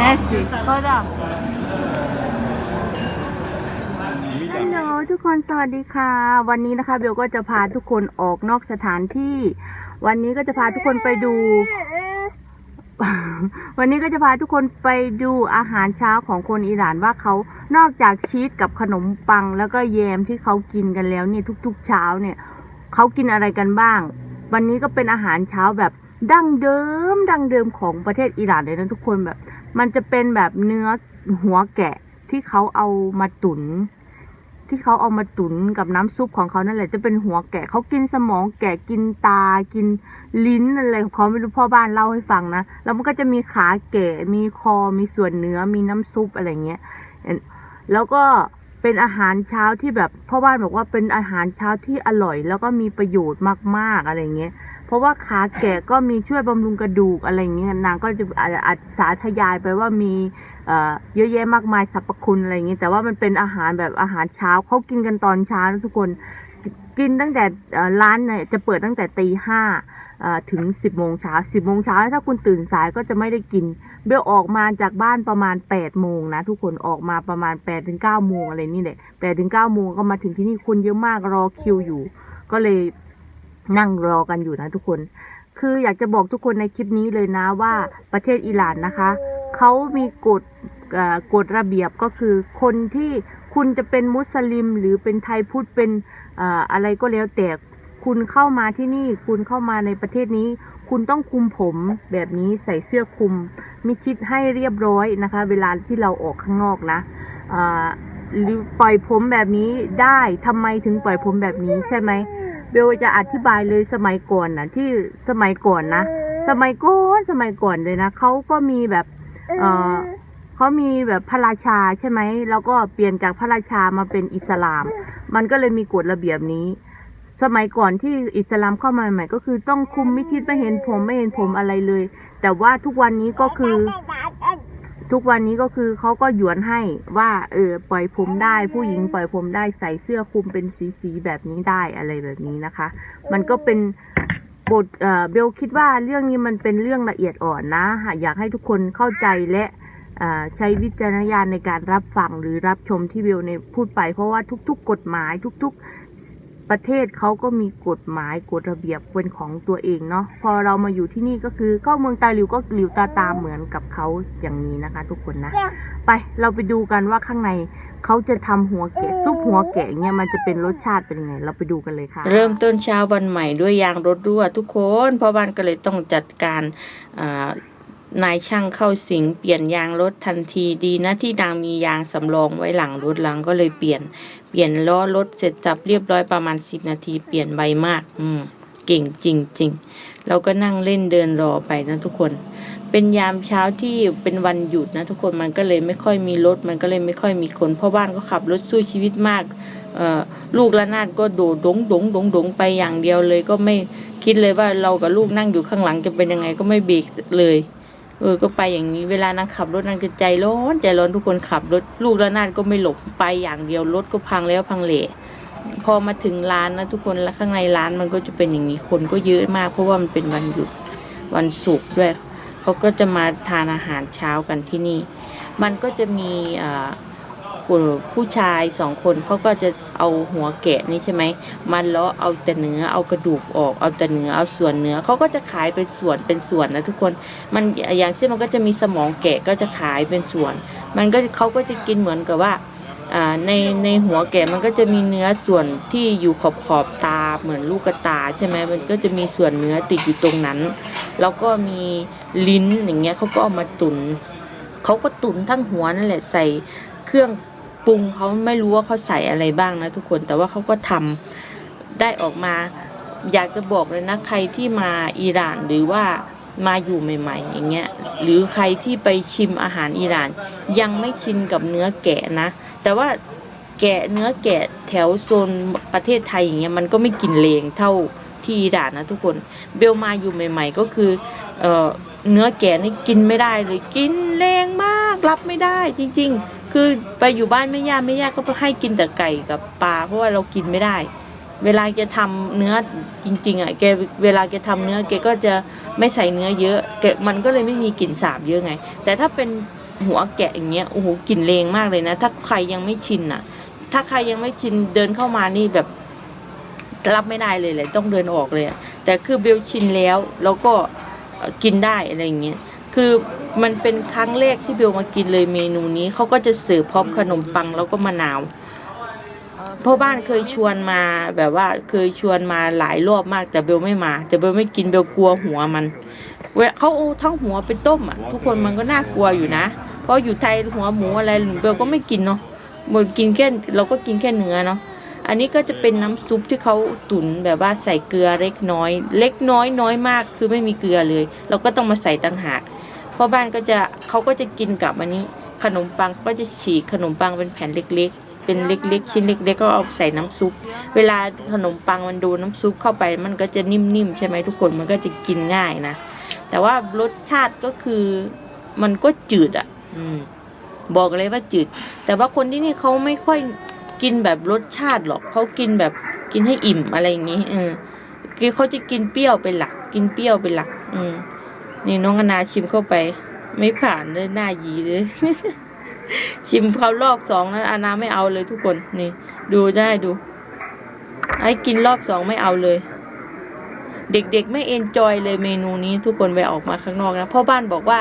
Merci. Voilà. ฮัลโหลทุกคนสวัสดีค่ะ วันนี้นะคะเบลก็จะพาทุกคนออกนอกสถานที่ วันนี้ก็จะพาทุกคนไปดู วันนี้ก็จะพาทุกคนไปดูอาหารเช้าของคนอิหร่านว่าเขานอกจากชีสกับขนมปังแล้วก็แยมที่เขากินกันแล้วเนี่ยทุกๆเช้าเนี่ยเขากินอะไรกันบ้าง วันนี้ก็เป็นอาหารเช้าแบบดั้งเดิมดั้งเดิมของประเทศอิหร่านเลยนะทุกคนแบบ มันจะเป็นแบบเนื้อหัวแกะที่เขาเอามาตุน ที่เขาเอามาตุนกับน้ำซุปของเขานั่นแหละจะเป็นหัวแกะเขากินสมองแกะกินตากินลิ้นอะไรของเขาไม่รู้พ่อบ้านเล่าให้ฟังนะแล้วมันก็จะมีขาแกะมีคอมีส่วนเนื้อมีน้ำซุปอะไรเงี้ยแล้วก็เป็นอาหารเช้าที่แบบพ่อบ้านบอกว่าเป็นอาหารเช้าที่อร่อย แล้วก็มีประโยชน์มากๆอะไรเงี้ย เพราะว่าขาแกะก็มีช่วยบำรุงกระดูกอะไรอย่างเงี้ยนางก็จะอาจอาจสาธยายไปว่ามีเยอะแยะมากมายสรรพคุณอะไรอย่างเงี้ยแต่ว่ามันเป็นอาหารแบบอาหารเช้าเขากินกันตอนเช้านะทุกคนกินตั้งแต่ร้านเนี่ยจะเปิดตั้งแต่ตีห้าถึงสิบโมงเช้าสิบโมงเช้าถ้าคุณตื่นสายก็จะไม่ได้กิน เบลออกมาจากบ้านประมาณ8ปดโมงนะ ทุกคนออกมาประมาณ8ปดถึงเก้าโมงอะไรนี่แหละแปดถึงเก้าโมงก็มาถึงที่นี่คนเยอะมากรอคิวอยู่ ก็เลย นั่งรอกันอยู่นะทุกคน คืออยากจะบอกทุกคนในคลิปนี้เลยนะว่าประเทศอิหร่านนะคะเขามีกฎกฎระเบียบก็คือคนที่คุณจะเป็นมุสลิม หรือเป็นไทยพุทธเป็นอะไรก็แล้วแต่คุณเข้ามาที่นี่ คุณเข้ามาในประเทศนี้ คุณต้องคุมผมแบบนี้ใส่เสื้อคลุมมิดชิดให้เรียบร้อยนะคะ เวลาที่เราออกข้างนอกนะหรือปล่อยผมแบบนี้ได้ทำไมถึงปล่อยผมแบบนี้ใช่ไหม เบลจะอธิบายเลยสมัยก่อนนะที่สมัยก่อนนะสมัยก่อนสมัยก่อนเลยนะเขาก็มีแบบ เออเขามีแบบพระราชาใช่ไหมแล้วก็เปลี่ยนจากพระราชามาเป็นอิสลาม มันก็เลยมีกฎระเบียบนี้ สมัยก่อนที่อิสลามเข้ามาใหม่ ก็คือต้องคุมไมิชิดไม่เห็นผมไม่เห็นผมอะไรเลย แต่ว่าทุกวันนี้ก็คือ ทุกวันนี้ก็คือเขาก็หยวนให้ว่าเออปล่อยผมได้ ผู้หญิงปล่อยผมได้ใส่เสื้อคลุมเป็นสีสีๆแบบนี้ได้อะไรแบบนี้นะคะ มันก็เป็นบทเอ่อเบลคิดว่าเรื่องนี้มันเป็นเรื่องละเอียดอ่อนนะ อยากให้ทุกคนเข้าใจและใช้วิจารณญาณในการรับฟังหรือรับชมที่เบลในพูดไป เพราะว่าทุกๆ กฎหมายทุก ๆ ประเทศเขาก็มีกฎหมายกฎระเบียบเป็นของตัวเองเนาะพอเรามาอยู่ที่นี่ก็คือเข้าเมืองตาหลิวก็หลิวตาตามเหมือนกับเขาอย่างนี้นะคะ ทุกคนนะ ไปเราไปดูกันว่าข้างในเขาจะทำหัวแกะซุปหัวแกะเนี่ยมันจะเป็นรสชาติเป็นยังไง เราไปดูกันเลยค่ะ เริ่มต้นเช้าวันใหม่ด้วยยางรถรั่วทุกคนพ่อบ้านก็เลยต้องจัดการอ่า นายช่างเข้าสิงเปลี่ยนยางรถทันทีดีนะที่นางมียางสำรองไว้หลังรถหลังก็เลยเปลี่ยน เปลี่ยนล้อรถเสร็จจับเรียบร้อยประมาณสิบนาทีเปลี่ยนไวมาก อืม เก่งจริง ๆ เราก็นั่งเล่นเดินรอไปนะทุกคน เป็นยามเช้าที่เป็นวันหยุดนะทุกคนมันก็เลยไม่ค่อยมีรถมันก็เลยไม่ค่อยมีคนพ่อบ้านก็ขับรถสู้ชีวิตมากเอ่อลูกละนาดก็โดดดงดงดงดงไปอย่างเดียวเลยก็ไม่คิดเลยว่าเรากับลูกนั่งอยู่ข้างหลังจะเป็นยังไงก็ไม่เบรกเลย เออ ก็ไปอย่างนี้ เวลานางขับรถนางจะใจร้อนใจร้อนทุกคนขับรถลูกละนาดก็ไม่หลบไปอย่างเดียวรถก็พังแล้วพังเหละพอมาถึงร้านนะทุกคนแล้วข้างในร้านมันก็จะเป็นอย่างนี้คนก็เยอะมากเพราะว่ามันเป็นวันหยุดวันศุกร์ด้วยเขาก็จะมาทานอาหารเช้ากันที่นี่ มันก็จะมีอ่า ผู้ผู้ชายสองคนเขาก็จะเอาหัวแกะนี่ใช่ไหมมันเลาะเอาแต่เนื้อเอากระดูกออกเอาแต่เนื้อเอาส่วนเนื้อเขาก็จะขายเป็นส่วนเป็นส่วนนะทุกคนมันอย่างเช่นมันก็จะมีสมองแกะก็จะขายเป็นส่วน มันก็เขาก็จะกินเหมือนกับว่าในในหัวแกะมันก็จะมีเนื้อส่วนที่อยู่ขอบขอบตาเหมือนลูกตาใช่ไหมมันก็จะมีส่วนเนื้อติดอยู่ตรงนั้น แล้วก็มีลิ้นอย่างเงี้ยเขาก็เอามาตุนเขาก็ตุนทั้งหัวนั่นแหละใส่เครื่อง ปรุงเขาไม่รู้ว่าเขาใส่อะไรบ้างนะทุกคนแต่ว่าเขาก็ทำได้ออกมา อยากจะบอกเลยนะใครที่มาอิหร่านหรือว่ามาอยู่ใหม่ ๆ อย่างเงี้ยหรือใครที่ไปชิมอาหารอิหร่าน ยังไม่ชินกับเนื้อแกะนะ แต่ว่าแกะเนื้อแกะแถวโซนประเทศไทยอย่างเงี้ยมันก็ไม่กินเลงเท่าที่อิหร่านนะทุกคนเบลมาอยู่ใหม่ ๆ ก็คือเออเนื้อแกะนี่กินไม่ได้เลยกินแรงมากรับไม่ได้จริง ๆ คือไปอยู่บ้านไม่ย่าไม่ย่าก็ให้กินแต่ไก่กับปลาเพราะว่าเรากินไม่ได้ เวลาแกทำเนื้อจริง ๆอะแกเวลาแกทำเนื้อแกก็จะไม่ใส่เนื้อเยอะแกมันก็เลยไม่มีกลิ่นสาบเยอะไง แต่ถ้าเป็นหัวแกะอย่างเงี้ยโอ้โหกลิ่นแรงมากเลยนะ ถ้าใครยังไม่ชินอะ ถ้าใครยังไม่ชินเดินเข้ามานี่แบบรับไม่ได้เลยเลยต้องเดินออกเลยแต่คือเบลชินแล้วแล้วก็กินได้อะไรอย่างเงี้ยคือ มันเป็นครั้งแรกที่เบลมากินเลยเมนูนี้เขาก็จะเสิร์ฟพร้อมขนมปังแล้วก็มะนาวพ่อบ้านเคยชวนมาแบบว่าเคยชวนมาหลายรอบมาก แต่เบลไม่มา แต่เบลไม่กินเบลกลัวหัวมันเวลาเขาทั้งหัวไปต้มอะ ทุกคนมันก็น่ากลัวอยู่นะ เพราะอยู่ไทยหัวหมูอะไรเบลก็ไม่กินเนาะหมดกินแค่เราก็กินแค่เนื้อเนาะอันนี้ก็จะเป็นน้ำซุปที่เขาตุ๋นแบบว่าใส่เกลือเล็กน้อย เล็กน้อยน้อยมากคือไม่มีเกลือเลย เราก็ต้องมาใส่ต่างหาก พ่อบ้านก็จะเขาก็จะกินกับอันนี้ ขนมปังก็จะฉีกขนมปังเป็นแผ่นเล็กๆ เป็นเล็กๆ ชิ้นเล็กๆก็เอาใส่น้ำซุป เวลาขนมปังมันโดนน้ำซุปเข้าไปมันก็จะนิ่มๆใช่ไหมทุกคนมันก็จะกินง่ายนะ แต่ว่ารสชาติก็คือมันก็จืดอะ อืมบอกเลยว่าจืด แต่ว่าคนที่นี่เขาไม่ค่อยกินแบบรสชาติหรอกเขากินแบบกินให้อิ่มอะไรอย่างนี้ เออคือเขาจะกินเปรี้ยวเป็นหลัก กินเปรี้ยวเป็นหลัก อืม นี่น้องอนาชิมเข้าไป ไม่ผ่านเลยหน้าหยีเลย ชิมเขารอบสองแล้วอานาไม่เอาเลยทุกคนนี่ ดูได้ดู ไอ้กินรอบสองไม่เอาเลย เด็กๆไม่เอนจอยเลยเมนูนี้ทุกคนไปออกมาข้างนอกนะพ่อบ้านบอกว่า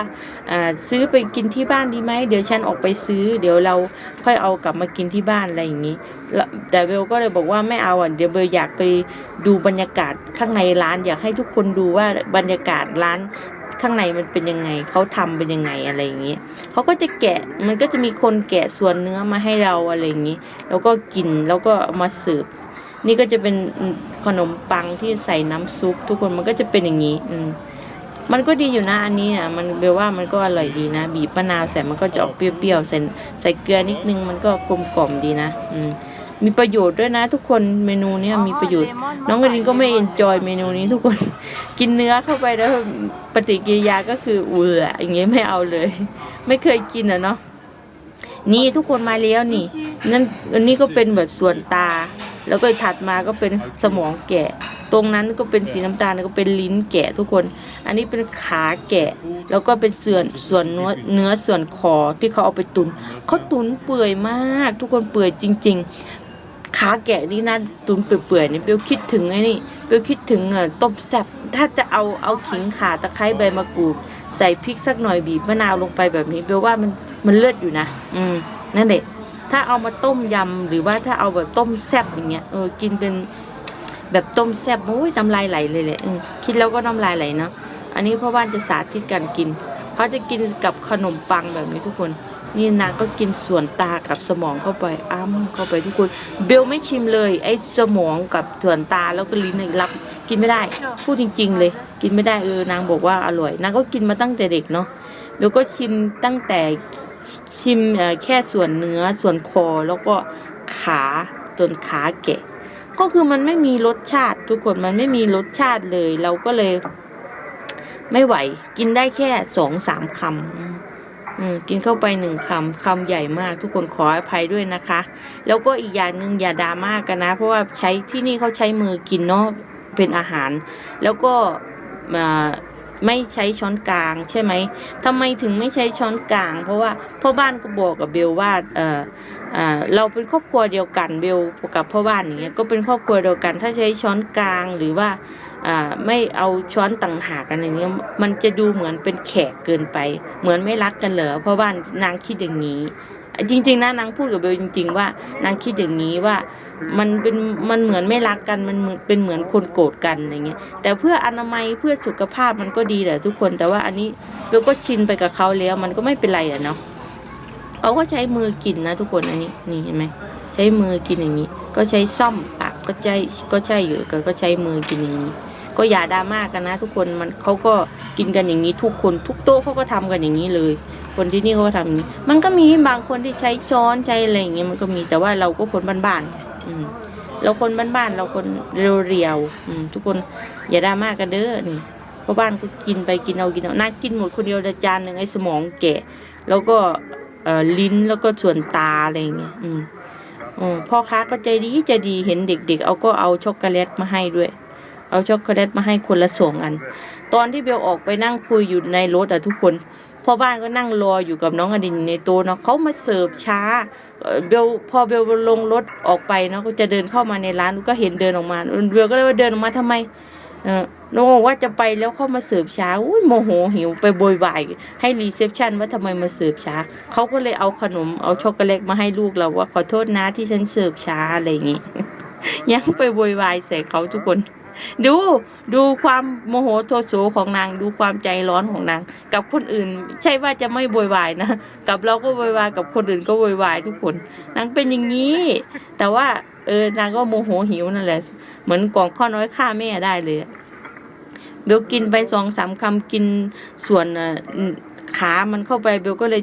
ซื้อไปกินที่บ้านดีไหมเดี๋ยวฉันออกไปซื้อ เดี๋ยวเราค่อยเอากลับมากินที่บ้านอะไรอย่างนี้แล้วแต่เบลก็เลยบอกว่าไม่เอาอะเดี๋ยวเบลอยากไปดูบรรยากาศข้างในร้านอยากให้ทุกคนดูว่าบรรยากาศร้าน ข้างในมันเป็นยังไงเขาทำเป็นยังไงอะไรอย่างนี้เขาก็จะแกะมันก็จะมีคนแกะส่วนเนื้อมาให้เราอะไรอย่างนี้ แล้วก็กินแล้วก็มาสิร์ฟนี่ก็จะเป็นขนมปังที่ใส่น้ำซุป ทุกคนมันก็จะเป็นอย่างนี้ อืมมันก็ดีอยู่นะอันนี้อะมันเบลว่ามันก็อร่อยดีนะ บีบมะนาวใส่มันก็จะออกเปรี้ยวๆใส่ใส่เกลือนิดนึงมันก็กลมกล่อมดีนะ อืม มีประโยชน์ด้วยนะ ทุกคนเมนูเนี้ยมีประโยชน์ น้องกระดินก็ไม่เอนจอยเมนูนี้ทุกคนกินเนื้อเข้าไปแล้วปฏิกิริยาก็คือเอืออย่างเงี้ยไม่เอาเลย ไม่เคยกินอะเนาะนี่ทุกคนมาแล้วนี่ นั่นอันนี้ก็เป็นแบบส่วนตา แล้วก็ถัดมาก็เป็นสมองแกะ ตรงนั้นก็เป็นสีน้ำตาลแล้วก็เป็นลิ้นแกะทุกคน อันนี้เป็นขาแกะ แล้วก็เป็นส่วนส่วนเนื้อเนื้อส่วนคอที่เขาเอาไปตุนเขาตุนเปื่อยมาก ทุกคนเปื่อยจริง ๆ ขาแกะนี่นะตุนเปื่อยๆนี่เปลวคิดถึงไอ้นี่เปลวคิดถึงอ่อต้มแซ่บถ้าจะเอาเอาขิงขาตะไคร้ใบมะกรูด ใส่พริกสักหน่อยบีบมะนาวลงไปแบบนี้เปลว่ามันมันเลือดอยู่นะ อืมนั่นแหละถ้าเอามาต้มยำหรือว่าถ้าเอาแบบต้มแซ่บอย่างเงี้ยเออกินเป็นแบบต้มแซ่บโอ้ยน้ำลายไหลเลยแหละเออคิดแล้วก็น้ำลายไหลเนาะอันนี้พ่อบ้านจะสาธิตการกินเขาจะกินกับขนมปังแบบนี้ทุกคน นี่นางก็กินส่วนตากับสมองเข้าไปอ้ำเข้าไปทุกคนเบลไม่ชิมเลย ไอ้สมองกับส่วนตาแล้วก็ลิ้นเนี่ยรับกินไม่ได้พูดจริง ๆ เลย กินไม่ได้เออนางบอกว่าอร่อยนางก็กินมาตั้งแต่เด็กเนาะเบลก็ชิมตั้งแต่ชิมแค่ส่วนเนื้อส่วนคอแล้วก็ขาจนขาแกะ ก็คือมันไม่มีรสชาติทุกคนมันไม่มีรสชาติเลย เราก็เลย ไม่ไหว กินได้แค่สองสามคำ อืมกินเข้าไปหนึ่งคำคำใหญ่มาก ทุกคนขออภัยด้วยนะคะ แล้วก็อีกอย่างหนึ่งอย่าดราม่ากกันนะ เพราะว่าใช้ที่นี่เขาใช้มือกินเนาะเป็นอาหาร แล้วก็มาไม่ใช้ช้อนกลางใช่ไหมทำไมถึงไม่ใช้ช้อนกลาง เพราะว่าพ่อบ้านก็บอกกับเบลว่าเออเราเป็นครอบครัวเดียวกันเบลกับพ่อบ้านอย่างเงี้ยก็เป็นครอบครัวเดียวกัน ถ้าใช้ช้อนกลางหรือว่า ไม่เอาช้อนต่างหากกันอย่างเงี้ยมันจะดูเหมือนเป็นแขกเกินไป เหมือนไม่รักกันเหรอพ่อบ้านางคิดอย่างนี้ จริง ๆนะนางพูดกับเบลจริง ๆ ว่านางคิดอย่างนี้ว่ามันเป็นมันเหมือนไม่รักกันมันเหมือนเป็นเหมือนคนโกรธกันอะไรเงี้ยแต่เพื่ออนามัยเพื่อสุขภาพมันก็ดีแหละทุกคนแต่ว่าอันนี้เบลก็ชินไปกับเขาแล้ว มันก็ไม่เป็นไรอะเนาะเขาก็ใช้มือกินนะทุกคนอันนี้นี่เห็นไหมใช้มือกินอย่างนี้ ก็ใช้ซ่อมตักก็ใช้ก็ใช่อยู่ก็ใช้มือกินอย่างนี้ ก็อย่าดราม่ากกันนะ ทุกคนมันเขาก็กินกันอย่างนี้ทุกคนทุกโต๊ะเขาก็ทำกันอย่างนี้เลย คนที่นี่เขาก็ทำอย่างนี้ มันก็มีบางคนที่ใช้ช้อนใช้อะไรอย่างเงี้ยมันก็มีแต่ว่าเราก็คนบ้านๆอืมเราคนบ้านๆเราคนเรียวๆอืมทุกคนอย่าดราม่ากกันเด้อนี่เพราะบ้านก็กินไปกินเอากินเอาน่ากินหมดคนเดียวจานหนึ่งไอ้สมองแกะ แล้วก็ลิ้นแล้วก็ส่วนตาอะไรเงี้ยอืมอืมพ่อค้าก็ใจดีใจดีเห็นเด็กๆ เอาก็เอาช็อกโกแลตมาให้ด้วย เอาช็อกโกแลตมาให้คนละสองอัน ตอนที่เบลออกไปนั่งคุยอยู่ในรถอะทุกคนพ่อบ้านก็นั่งรออยู่กับน้องอดินในโต๊ะเนาะเขามาเสิร์ฟช้า เบลพอเบลลงรถออกไปเนาะก็จะเดินเข้ามาในร้านก็เห็นเดินออกมาเบลก็เลยว่าเดินออกมาทำไมเออน้องบอกว่าจะไปแล้วเข้ามาเสิร์ฟช้าอุ้ยโมโหหิวไปโวยวายให้รีเซพชันว่าทำไมมาเสิร์ฟช้าเขาก็เลยเอาขนมเอาช็อกโกแลตมาให้ลูกเราว่าขอโทษนะที่ฉันเสิร์ฟช้าอะไรอย่างงี้ยังไปโวยวายใส่เขาทุกคน ดูดูความโมโหโทโสของนาง ดูความใจร้อนของนาง กับคนอื่น ใช่ว่าจะไม่โวยวายนะกับเราก็โวยวายกับคนอื่นก็โวยวายทุกคนนางเป็นอย่างนี้ แต่ว่าเออนางก็โมโหหิวนั่นแหละ เหมือนกล่องข้าวน้อยฆ่าแม่ได้เลยเบลกินไปสองสามคำกินส่วนขามันเข้าไปเบลก็เลย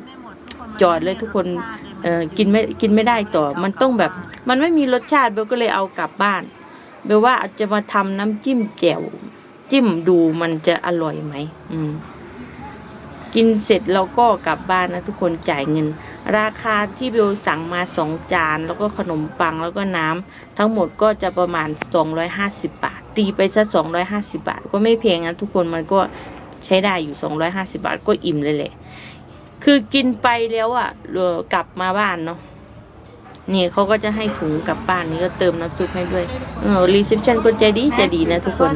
จอดเลยทุกคนกินไม่กินไม่ได้ต่อ มันต้องแบบ มันไม่มีรสชาติเบลก็เลยเอากลับบ้าน เบลว่าจะมาทำน้ำจิ้มแจ่วจิ้มดูมันจะอร่อยไหมอืม กินเสร็จเราก็กลับบ้านนะทุกคนจ่ายเงิน ราคาที่เบลสั่งมาสองจาน แล้วก็ขนมปังแล้วก็น้ำทั้งหมดก็จะประมาณ 250 บาท ตีไปซะ250 บาท ก็ไม่แพงนะทุกคนมันก็ใช้ได้อยู่ 250 บาทก็อิ่มเลยแหละ คือกินไปแล้วอะ่ะกลับมาบ้านเนาะ นี่เขาก็จะให้ถุงกลับบ้านนี่ก็เติมน้ำซุปให้ด้วย เออรีเซพชันก็ใจดีใจดีนะทุกคน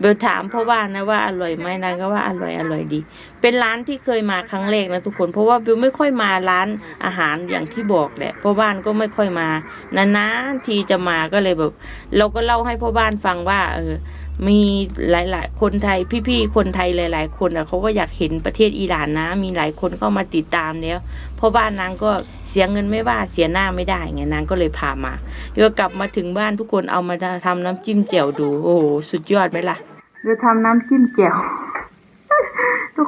เบลถามพ่อบ้านนะว่าอร่อยไหมนางก็ว่าอร่อยอร่อยดีเป็นร้านที่เคยมาครั้งแรกนะทุกคน เพราะว่าเบลไม่ค่อยมาร้านอาหารอย่างที่บอกแหละพ่อบ้านก็ไม่ค่อยมานานๆทีจะมาก็เลยแบบ เราก็เล่าให้พ่อบ้านฟังว่า เออ มีหลาย ๆ คนไทยพี่ๆคนไทยหลาย ๆ คนอะเขาก็อยากเห็นประเทศอิหร่านนะ มีหลายคนเข้ามาติดตามแล้วพ่อบ้านนางก็เสียเงินไม่ว่าเสียหน้าไม่ได้ไงนางก็เลยพามาเดี๋ยวกลับมาถึงบ้านทุกคนเอามาทำน้ำจิ้มแจ่วดูโอ้โหสุดยอดไหมล่ะเราทำน้ำจิ้มแจ่ว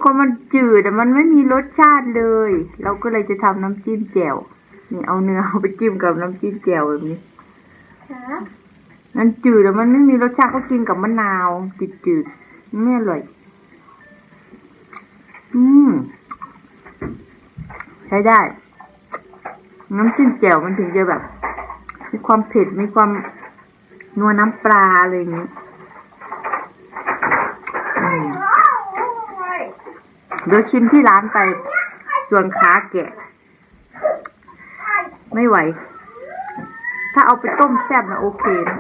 ทุกคนมันจืดแต่มันไม่มีรสชาติเลย เราก็เลยจะทำน้ำจิ้มแจ่วนี่เอาเนื้อเอาไปจิ้มกับน้ำจิ้มแจ่วแบบนี้มันจืดแต่มันไม่มีรสชาติก็กินกับมะนาวจืดๆไม่อร่อยอืมใช้ได้ น้ำจิ้มแจ่วมันถึงจะแบบ มีความเผ็ดมีความนัวน้ำปลาอะไรอย่างนี้อืม เดี๋ยวชิมที่ร้านไป ส่วนขาแกะ ไม่ไหว ถ้าเอาไปต้มแซ่บนะโอเคนะ